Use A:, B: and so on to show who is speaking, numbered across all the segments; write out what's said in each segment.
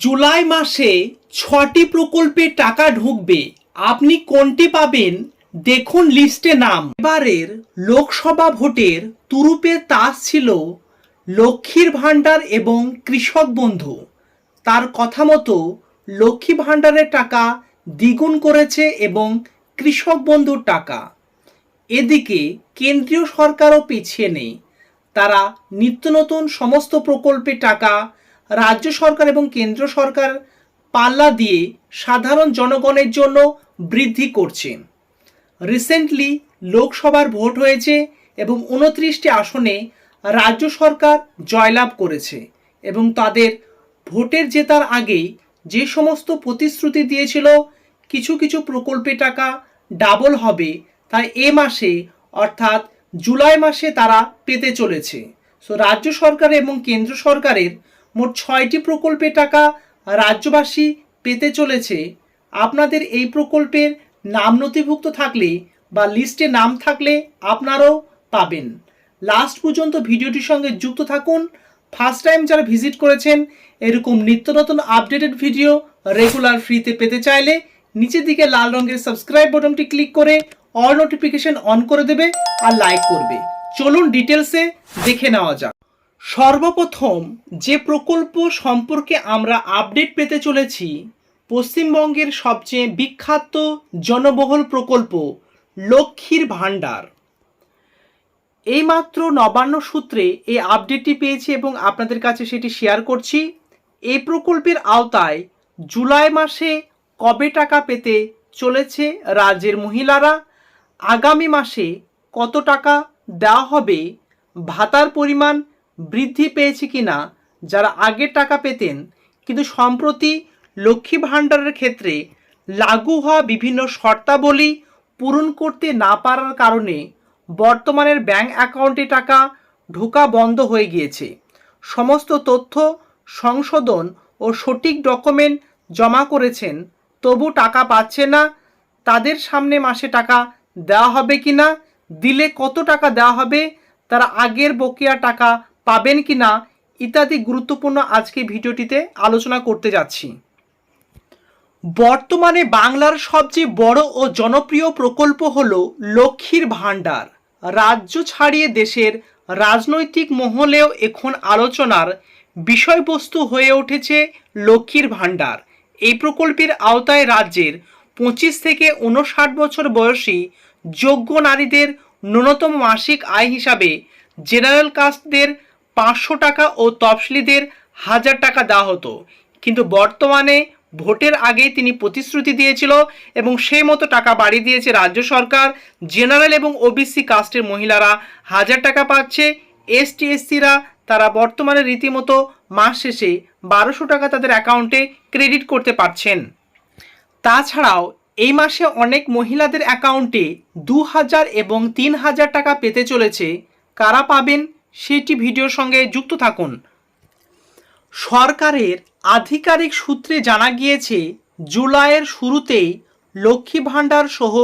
A: জুলাই মাসে ছটি প্রকল্পে টাকা ঢুকবে। আপনি কোনটি পাবেন? দেখুন লিস্টে নাম। এবারের লোকসভা ভোটের তুরুপে তাস ছিল লক্ষ্মীর ভাণ্ডার এবং কৃষক বন্ধু। তার কথা মতো লক্ষ্মী ভাণ্ডারের টাকা দ্বিগুণ করেছে এবং কৃষক বন্ধুর টাকা। এদিকে কেন্দ্রীয় সরকারও পিছিয়ে নেই। তারা নিত্য নতুন সমস্ত প্রকল্পে টাকা রাজ্য সরকার এবং কেন্দ্র সরকার পাল্লা দিয়ে সাধারণ জনগণের জন্য বৃদ্ধি করছে। রিসেন্টলি লোকসভার ভোট হয়েছে এবং উনত্রিশটি আসনে রাজ্য সরকার জয়লাভ করেছে এবং তাদের ভোটের জেতার আগেই যে সমস্ত প্রতিশ্রুতি দিয়েছিল, কিছু কিছু প্রকল্পে টাকা ডাবল হবে তাই এ মাসে অর্থাৎ জুলাই মাসে তারা পেতে চলেছে। সো রাজ্য সরকার এবং কেন্দ্র সরকারের মোট ছয়টি প্রকল্পে টাকা রাজ্যবাসী পেতে চলেছে। আপনাদের এই প্রকল্পের নাম নথিভুক্ত থাকলে বা লিস্টে নাম থাকলে আপনারাও পাবেন। লাস্ট পর্যন্ত ভিডিওটির সঙ্গে যুক্ত থাকুন। ফার্স্ট টাইম যারা ভিজিট করেছেন, এরকম নিত্য নতুন আপডেটেড ভিডিও রেগুলার ফ্রিতে পেতে চাইলে নিচের দিকে লাল রঙের সাবস্ক্রাইব বাটনটি ক্লিক করে অল নোটিফিকেশন অন করে দেবে আর লাইক করবে। চলুন ডিটেলসে দেখে নেওয়া যাক। সর্বপ্রথম যে প্রকল্প সম্পর্কে আমরা আপডেট পেতে চলেছি, পশ্চিমবঙ্গের সবচেয়ে বিখ্যাত জনবহুল প্রকল্প লক্ষ্মীর ভাণ্ডার। এইমাত্র নবান্ন সূত্রে এই আপডেটটি পেয়েছি এবং আপনাদের কাছে সেটি শেয়ার করছি। এই প্রকল্পের আওতায় জুলাই মাসে কবে টাকা পেতে চলেছে রাজ্যের মহিলারা? আগামী মাসে কত টাকা দেওয়া হবে? ভাতার পরিমাণ বৃদ্ধি পেয়েছে কিনা যারা আগের টাকা পেতেন, কিন্তু সম্প্রতি লক্ষ্মী ভাণ্ডারের ক্ষেত্রে লাগু হওয়া বিভিন্ন শর্তাবলী পূরণ করতে না পারার কারণে বর্তমানের ব্যাংক অ্যাকাউন্টে টাকা ঢোকা বন্ধ হয়ে গিয়েছে। সমস্ত তথ্য, সংশোধন ও সঠিক ডকুমেন্ট জমা করেছেন, তবু টাকা পাচ্ছে না, তাদের সামনে মাসে টাকা দেওয়া হবে কি না, দিলে কত টাকা দেওয়া হবে, তারা আগের বকেয়া টাকা পাবেন কি না ইত্যাদি গুরুত্বপূর্ণ আজকে ভিডিওটিতে আলোচনা করতে যাচ্ছি। বর্তমানে বাংলার সবচেয়ে বড় ও জনপ্রিয় প্রকল্প হল লক্ষ্মীর ভাণ্ডার। রাজ্য ছাড়িয়ে দেশের রাজনৈতিক মহলেও এখন আলোচনার বিষয়বস্তু হয়ে উঠেছে লক্ষ্মীর ভাণ্ডার। এই প্রকল্পের আওতায় রাজ্যের পঁচিশ থেকে উনষাট বছর বয়সী যোগ্য নারীদের ন্যূনতম মাসিক আয় হিসাবে জেনারেল কাস্টদের পাঁচশো টাকা ও তফসিলিদের হাজার টাকা দেওয়া হতো। কিন্তু বর্তমানে ভোটের আগেই তিনি প্রতিশ্রুতি দিয়েছিল এবং সেই মতো টাকা বাড়িয়ে দিয়েছে রাজ্য সরকার, জেনারেল এবং ওবিসি কাস্টের মহিলারা। হাজার টাকা পাচ্ছে এসটি এসসিরা তারা বর্তমানে রীতিমতো মাস শেষে বারোশো টাকা তাদের অ্যাকাউন্টে ক্রেডিট করতে পারছেন। তাছাড়াও এই মাসে অনেক মহিলাদের অ্যাকাউন্টে দু হাজার এবং তিন হাজার টাকা পেতে চলেছে। কারা পাবেন? সেটি ভিডিওর সঙ্গে যুক্ত থাকুন। সরকারের আধিকারিক সূত্রে জানা গিয়েছে, জুলাইয়ের শুরুতেই লক্ষ্মী ভাণ্ডার সহ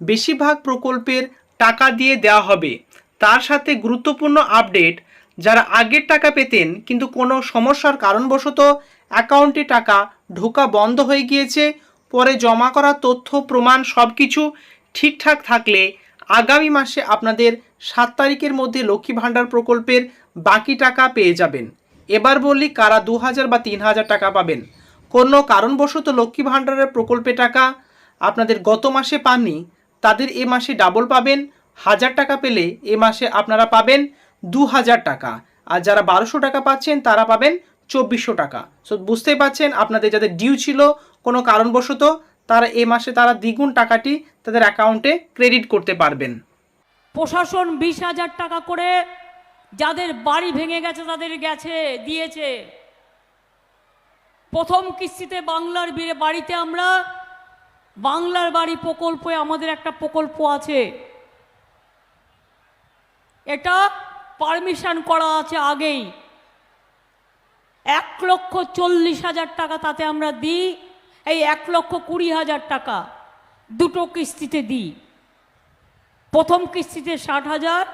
A: বেশিরভাগ প্রকল্পের টাকা দিয়ে দেওয়া হবে। তার সাথে গুরুত্বপূর্ণ আপডেট, যারা আগের টাকা পেতেন কিন্তু কোনো সমস্যার কারণবশত অ্যাকাউন্টে টাকা ঢোকা বন্ধ হয়ে গিয়েছে, পরে জমা করা তথ্য, প্রমাণ সব কিছু ঠিকঠাক থাকলে আগামী মাসে আপনাদের সাত তারিখের মধ্যে লক্ষ্মী ভাণ্ডার প্রকল্পের বাকি টাকা পেয়ে যাবেন। এবার বললি কারা দু হাজার বা তিন হাজার টাকা পাবেন। কোনো কারণবশত লক্ষ্মী ভাণ্ডারের প্রকল্পে টাকা আপনাদের গত মাসে পাননি, তাদের এ মাসে ডাবল পাবেন। হাজার টাকা পেলে এ মাসে আপনারা পাবেন দু হাজার টাকা। আর যারা বারোশো টাকা পাচ্ছেন, তারা পাবেন চব্বিশশো টাকা। সো বুঝতেই পাচ্ছেন আপনাদের যাদের ডিউ ছিল, কোনো কারণবশত তারা এ মাসে তারা দ্বিগুণ টাকাটি তাদের অ্যাকাউন্টে ক্রেডিট করতে পারবেন।
B: প্রশাসন বিশ হাজার টাকা করে যাদের বাড়ি ভেঙে গেছে তাদের গেছে, দিয়েছে। প্রথম কিস্তিতে বাংলার বাড়িতে আমরা বাংলার বাড়ি প্রকল্পে আমাদের একটা প্রকল্প আছে। এটা পারমিশন করা আছে আগেই। এক লক্ষ চল্লিশ হাজার টাকা তাতে আমরা দিই। এই এক লক্ষ কুড়ি হাজার টাকা দুটো কিস্তিতে দিই। প্রথম কিস্তিতে ষাট হাজার,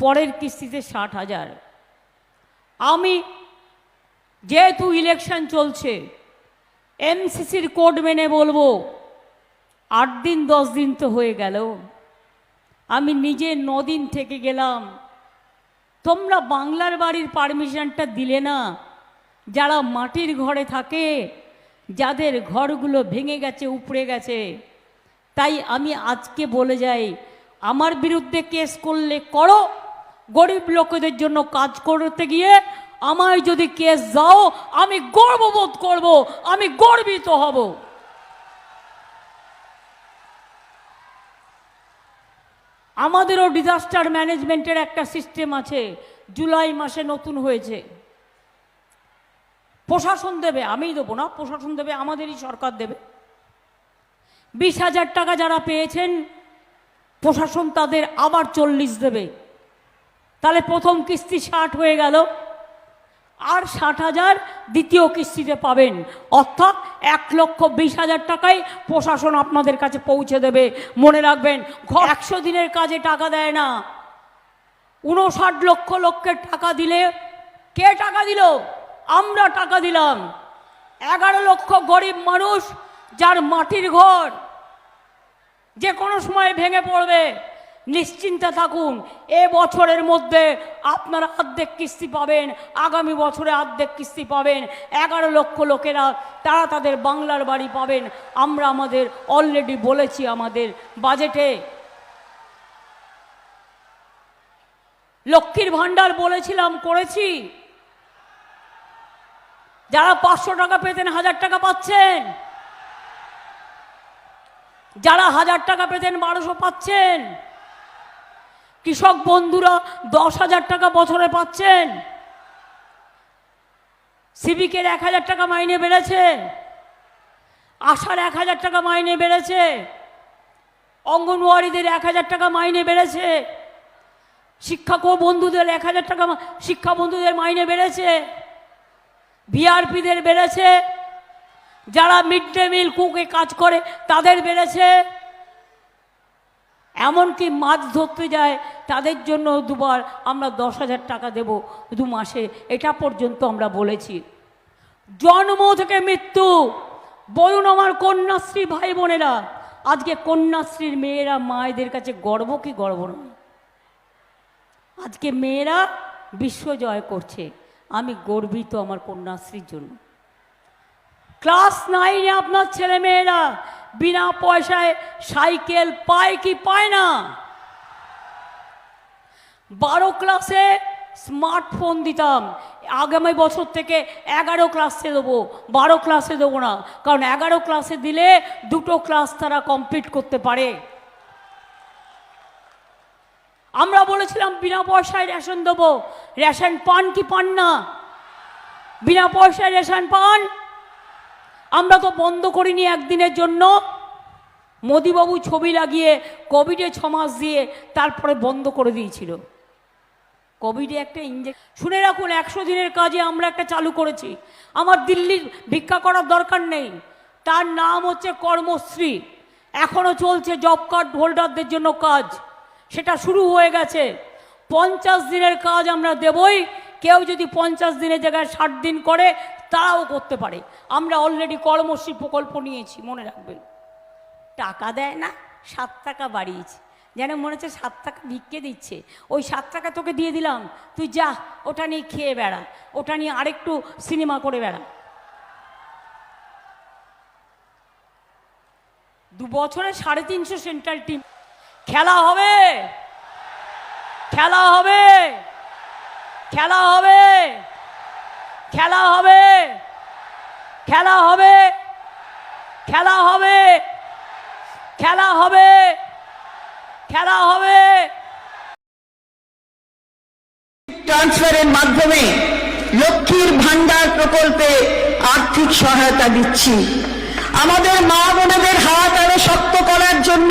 B: পরের কিস্তিতে ষাট হাজার। আমি যেহেতু ইলেকশন চলছে এমসিসির কোড মেনে বলব, আট দিন, দশ দিন তো হয়ে গেল। আমি নিজে দিন থেকে গেলাম। তোমরা বাংলার বাড়ির পারমিশনটা দিলে না, যারা মাটির ঘরে থাকে যাদের ঘরগুলো ভেঙে গেছে, উপড়ে গেছে। তাই আমি আজকে বলে যাই, আমার বিরুদ্ধে কেস করলে করো। গরিব লোকেদের জন্য কাজ করতে গিয়ে আমায় যদি কেস দাও, আমি গর্ববোধ করব, আমি গর্বিত হব। আমাদেরও ডিজাস্টার ম্যানেজমেন্টের একটা সিস্টেম আছে, জুলাই মাসে নতুন হয়েছে। প্রশাসন দেবে, আমিই দেবো না, প্রশাসন দেবে, আমাদেরই সরকার দেবে। বিশ হাজার টাকা যারা পেয়েছেন, প্রশাসন তাদের আবার চল্লিশ দেবে। তাহলে প্রথম কিস্তি ষাট হয়ে গেল। আর ষাট হাজার দ্বিতীয় কিস্তিতে পাবেন। অর্থাৎ এক লক্ষ বিশ হাজার টাকায় প্রশাসন আপনাদের কাছে পৌঁছে দেবে। মনে রাখবেন একশো দিনের কাজে টাকা দেয় না। উনষাট লক্ষ লক্ষের টাকা দিলে কে টাকা দিল? আমরা টাকা দিলাম। এগারো লক্ষ গরিব মানুষ যার মাটির ঘর যে কোনো সময় ভেঙে পড়বে, নিশ্চিন্তে থাকুন। এ বছরের মধ্যে আপনারা অর্ধেক কিস্তি পাবেন, আগামী বছরে অর্ধেক কিস্তি পাবেন। এগারো লক্ষ লোকেরা তারা তাদের বাংলার বাড়ি পাবেন। আমরা আমাদের অলরেডি বলেছি আমাদের বাজেটে লক্ষ্মীর ভাণ্ডার বলেছিলাম, করেছি। যারা পাঁচশো টাকা পেতেন, হাজার টাকা পাচ্ছেন। যারা হাজার টাকা পেতেন, বারোশো পাচ্ছেন। কৃষক বন্ধুরা, দশ হাজার টাকা বছরে পাচ্ছেন। সিভিকের এক হাজার টাকা মাইনে বেড়েছে। আশার এক হাজার টাকা মাইনে বেড়েছে। অঙ্গনওয়াড়িদের এক হাজার টাকা মাইনে বেড়েছে। শিক্ষক বন্ধুদের এক হাজার টাকা শিক্ষা বন্ধুদের মাইনে বেড়েছে। ভিআরপিদের বেড়েছে, যারা মিড ডে মিল কুকে কাজ করে, তাদের বেড়েছে। এমনকি মাছ ধরতে যায়, তাদের জন্য দুবার আমরা দশ হাজার টাকা দেব দু মাসে। এটা পর্যন্ত আমরা বলেছি। জন্ম থেকে মৃত্যু। বলুন আমার কন্যাশ্রী ভাই বোনেরা, আজকে কন্যাশ্রীর মেয়েরা মায়েদের কাছে গর্ব কি গর্ব নয়? আজকে মেয়েরা বিশ্ব জয় করছে। আমি গর্বিত আমার কন্যাশ্রীর জন্য। ক্লাস নাইনে আপনার ছেলে মেয়েরা বিনা পয়সায় সাইকেল পায় কি পায় না? বারো ক্লাসে স্মার্টফোন দিতাম। আগামী বছর থেকে এগারো ক্লাসে দেবো। বারো ক্লাসে দেবো না। কারণ এগারো ক্লাসে দিলে দুটো ক্লাস তারা কমপ্লিট করতে পারে। আমরা বলেছিলাম, বিনা পয়সায় রেশন দেবো। রেশন পান কি পান না? বিনা পয়সায় রেশন পান? আমরা তো বন্ধ করিনি একদিনের জন্য। মোদিবাবু ছবি লাগিয়ে কোভিডে ছ মাস দিয়ে তারপরে বন্ধ করে দিয়েছিল। কোভিডে একটা ইঞ্জেকশন শুনে রাখুন, একশো দিনের কাজে আমরা একটা চালু করেছি। আমার দিল্লির ভিক্ষা করার দরকার নেই। তার নাম হচ্ছে কর্মশ্রী। এখনও চলছে জব কার্ড হোল্ডারদের জন্য কাজ। সেটা শুরু হয়ে গেছে। পঞ্চাশ দিনের কাজ আমরা দেবই। কেউ যদি পঞ্চাশ দিনের জায়গায় ষাট দিন করে তারাও করতে পারে। আমরা অলরেডি কর্মশ্রী প্রকল্প নিয়েছি, মনে রাখবেন। টাকা দেয় না, সাত টাকা বাড়িয়েছে। যেন মনে হচ্ছে সাত টাকা ভিক্ষে দিচ্ছে। ওই সাত টাকা তোকে দিয়ে দিলাম, তুই যা, ওটা নিয়ে খেয়ে বেড়া। ওটা নিয়ে আরেকটু সিনেমা করে বেড়া। দু বছরে সাড়ে তিনশো সেন্ট্রাল টিম খেলা হবে। খেলা হবে। খেলা হবে। খেলা হবে। খেলা হবে। খেলা হবে। খেলা হবে। খেলা হবে।
C: ট্রান্সফারের মাধ্যমে লক্ষ্মীর ভান্ডার প্রকল্পে আর্থিক সহায়তা দিচ্ছি। আমাদের মা বোনেদের হাত আরও শক্ত করার জন্য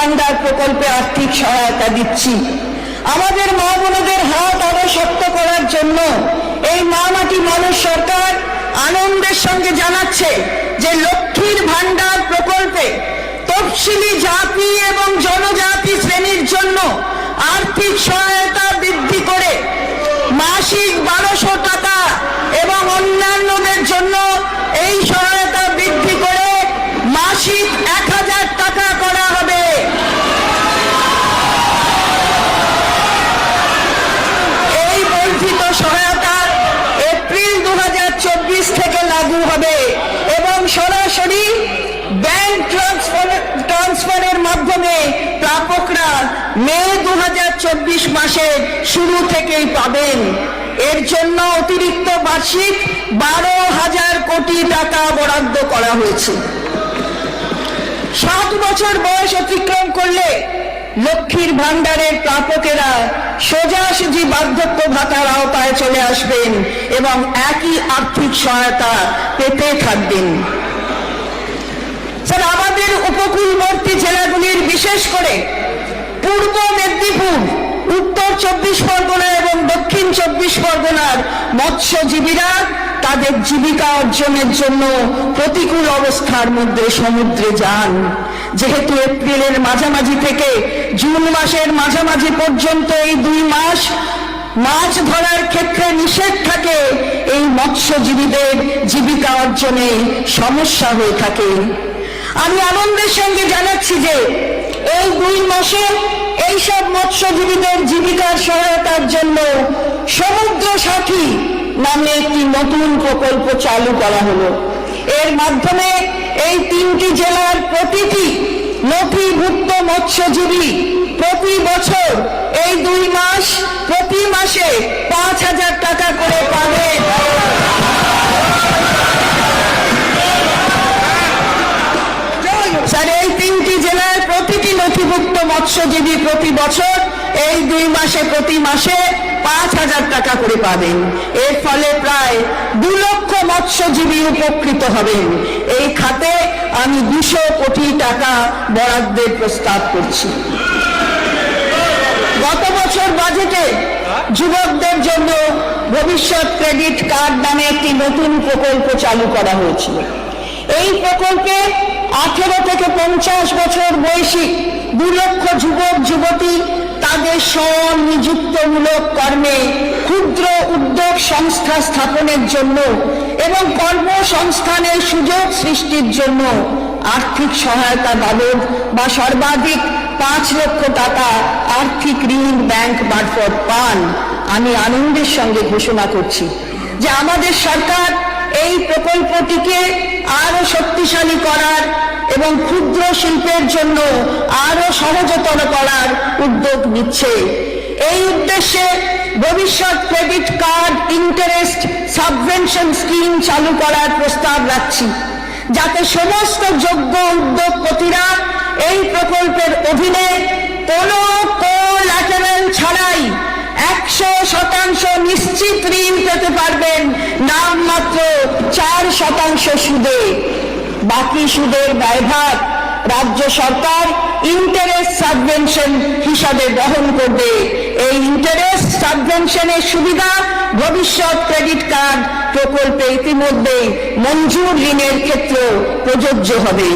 C: ভান্ডার প্রকল্পে আর্থিক সহায়তা দিচ্ছি। আমাদের মা বোনেদের হাত আরও শক্ত করার জন্য এই মা মাটি মানুষ সরকার আনন্দের সঙ্গে জানাচ্ছে যে লক্ষ্মীর ভান্ডার প্রকল্পে তফসিলি জাতি এবং জনজাতি শ্রেণির জন্য আর্থিক সহায়তা বৃদ্ধি করে মাসিক বারোশো টাকা এবং অন্যান্যদের জন্য এই সহায়তা বৃদ্ধি করে মাসিক এক হাজার টাকা করা হবে এই বর্ধিত সহায়তা এপ্রিল দু থেকে লাগু হবে এবং সরাসরি ব্যাংক ট্রান্সফার ট্রান্সফারের মাধ্যমে প্রাপকরা মে দু মাসের শুরু থেকেই পাবেন। এর জন্য অতিরিক্ত বার্ষিক বারো হাজার কোটি টাকা বরাদ্দ করা হয়েছে। সাত বছর বয়স অতিক্রম করলে লক্ষ্মীর ভান্ডারের প্রাপকেরা সোজাসুজি বার্ধক্য ভাতার আওতায় চলে আসবেন এবং একই আর্থিক সহায়তা পেতে থাকবেন। স্যার, আমাদের উপকূলবর্তী জেলাগুলির বিশেষ করে পূর্ব মেদিনীপুর, উত্তর চব্বিশ পরগনা এবং দক্ষিণ চব্বিশ পরগনার মৎস্যজীবীরা তাদের জীবিকা অর্জনের জন্য প্রতিকূল অবস্থার মধ্যে সমুদ্রে যান। যেহেতু এপ্রিলের মাঝামাঝি থেকে জুন মাসের মাঝামাঝি পর্যন্ত এই দুই মাস মাছ ধরার ক্ষেত্রে নিষেধ থাকে, এই মৎস্যজীবীদের জীবিকা অর্জনে সমস্যা হয়ে থাকে। আমি আনন্দের সঙ্গে জানাচ্ছি যে এই দুই মাসে এইসব মৎস্যজীবীদের জীবিকার সহায়তার জন্য সমুদ্র সাথী নামে একটি নতুন প্রকল্প চালু করা হলো। এর মাধ্যমে এই তিনটি জেলার প্রতিটি নথিভুক্ত মৎস্যজীবী প্রতি বছর এই দুই মাস, প্রতি মাসে পাঁচ হাজার টাকা করে পাবে। নথিভুক্ত মৎস্যজীবী প্রতি বছর এই দুই মাসে প্রতি মাসে পাঁচ হাজার টাকা করে পাবেন। এর ফলে প্রায় দু লক্ষ মৎস্যজীবী উপকৃত হবেন। এই খাতে আমি দুশো কোটি টাকা বরাদ্দের প্রস্তাব করছি। গত বছর বাজেটে যুবকদের জন্য ভবিষ্যৎ ক্রেডিট কার্ড নামে একটি নতুন প্রকল্প চালু করা হয়েছিল। এই প্রকল্পে আঠেরো থেকে পঞ্চাশ বছর বয়সী দু লক্ষ যুবক, যুবতী তাদের স্বনিযুক্তমূলক কর্মে ক্ষুদ্র উদ্যোগ সংস্থা স্থাপনের জন্য এবং কর্মসংস্থানের সুযোগ সৃষ্টির জন্য আর্থিক সহায়তা বাবদ বা সর্বাধিক পাঁচ লক্ষ টাকা আর্থিক ঋণ ব্যাংক মারফত পান। আমি আনন্দের সঙ্গে ঘোষণা করছি যে আমাদের সরকার এই প্রকল্পটিকে আরও শক্তিশালী করার এবং ক্ষুদ্র শিল্পের জন্য আরও সহজতর করার উদ্যোগ নিচ্ছে। এই উদ্দেশ্যে ভবিষ্যৎ credit card interest subvention scheme চালু করার প্রস্তাব রাখছি। যাতে সমস্ত যোগ্য উদ্যোগপতিরা এই প্রকল্পের অধীনে কোনো কোল্যাটারাল ছাড়াই একশো শতাংশ নিশ্চিত ঋণ পেতে পারবেন, নামমাত্র চার শতাংশ সুদে। বাকি সুদের ব্যয়ভার রাজ্য সরকার ইন্টারেস্ট সাবভেনশন হিসাবে বহন করবে। এই ইন্টারেস্ট সাবভেনশনের সুবিধা ভবিষ্যৎ ক্রেডিট কার্ড প্রকল্পে ইতিমধ্যে মঞ্জুর ঋণের ক্ষেত্রে প্রযোজ্য হবে।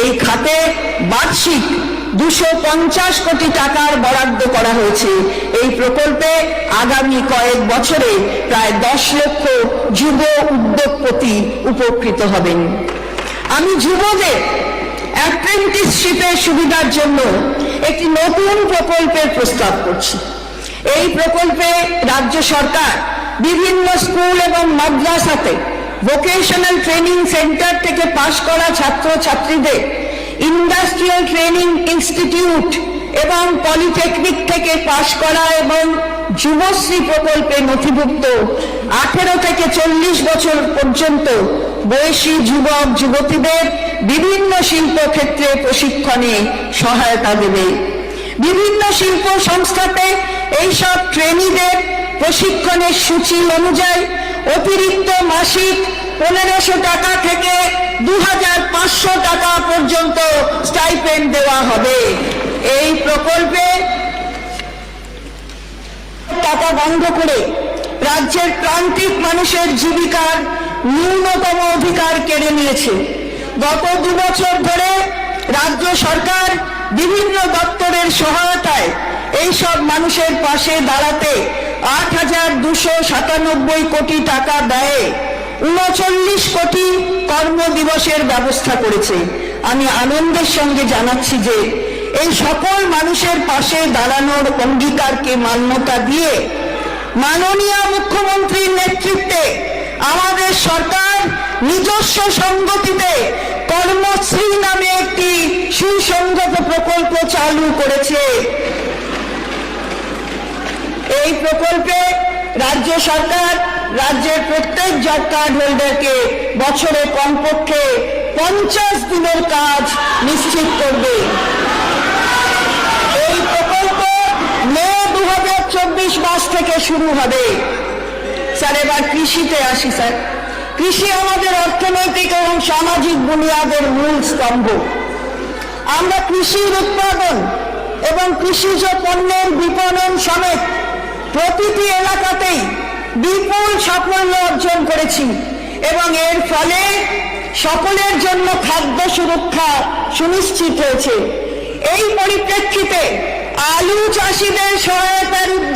C: এই খাতে বার্ষিক দুশো পঞ্চাশ কোটি টাকার বরাদ্দ করা হয়েছে। এই প্রকল্পে আগামী কয়েক বছরে প্রায় দশ লক্ষ যুব উদ্যোগপতি উপকৃত হবেন। আমি যুবদের অ্যাপ্রেন্টিসশিপের সুবিধার জন্য একটি নতুন প্রকল্পের প্রস্তাব করছি। এই প্রকল্পে রাজ্য সরকার বিভিন্ন স্কুল এবং মাদ্রাসাতে ভোকেশনাল ট্রেনিং সেন্টার থেকে পাশ করা ছাত্র ছাত্রীদের ইন্ডাস্ট্রিয়াল ট্রেনিং ইনস্টিটিউট এবং পলিটেকনিক থেকে পাশ করা এবং যুবশ্রী প্রকল্পে নথিভুক্ত আঠেরো থেকে চল্লিশ বছর পর্যন্ত বয়সী যুবক, যুবতীদের বিভিন্ন শিল্প ক্ষেত্রে প্রশিক্ষণে সহায়তা দেবে। বিভিন্ন শিল্প সংস্থাতে এইসব ট্রেনিদের প্রশিক্ষণের সূচি অনুযায়ী অতিরিক্ত মাসিক পনেরোশো টাকা থেকে দু টাকা পর্যন্ত স্টাইপেন্ড দেওয়া হবে। এই প্রকল্পে টাকা বন্ধ করে রাজ্যের প্রান্তিক মানুষের জীবিকার ন্যূনতম অধিকার কেড়ে নিয়েছে। গত দু বছর ধরে রাজ্য সরকার বিভিন্ন দপ্তরের সহায়তায় এইসব মানুষের পাশে দাঁড়াতে আট হাজার দুশো সাতানব্বই কোটি টাকা ব্যয়ে উনচল্লিশ কোটি কর্মদিবসের ব্যবস্থা করেছে। আমি আনন্দের সঙ্গে জানাচ্ছি যে এই সকল মানুষের পাশে দাঁড়ানোর অঙ্গীকারকে মান্যতা দিয়ে মাননীয় মুখ্যমন্ত্রীর নেতৃত্বে আমাদের সরকার নিজস্ব সংগতিতে কর্মশ্রী নামে একটি সুসংগত প্রকল্প চালু করেছে। এই প্রকল্পে রাজ্য সরকার, রাজ্যের প্রত্যেক জব কার্ড হোল্ডারকে বছরে কমপক্ষে পঞ্চাশ দিনের কাজ নিশ্চিত করবে। এই প্রকল্প মে দু মাস থেকে শুরু হবে। স্যার, এবার কৃষিতে আসি, স্যার। কৃষি আমাদের অর্থনৈতিক এবং সামাজিক বুনিয়াদের মূল স্তম্ভ। আমরা কৃষির উৎপাদন এবং কৃষিজ পণ্যের বিপণন সমেত প্রতিটি এলাকাতেই বিপুল সাফল্য অর্জন করেছি এবং এর ফলে সকলের জন্য খাদ্য সুরক্ষা সুনিশ্চিত হয়েছে। এই পরিপ্রেক্ষিতে আলু চাষিদের সহায়তার উদ্দেশ্যে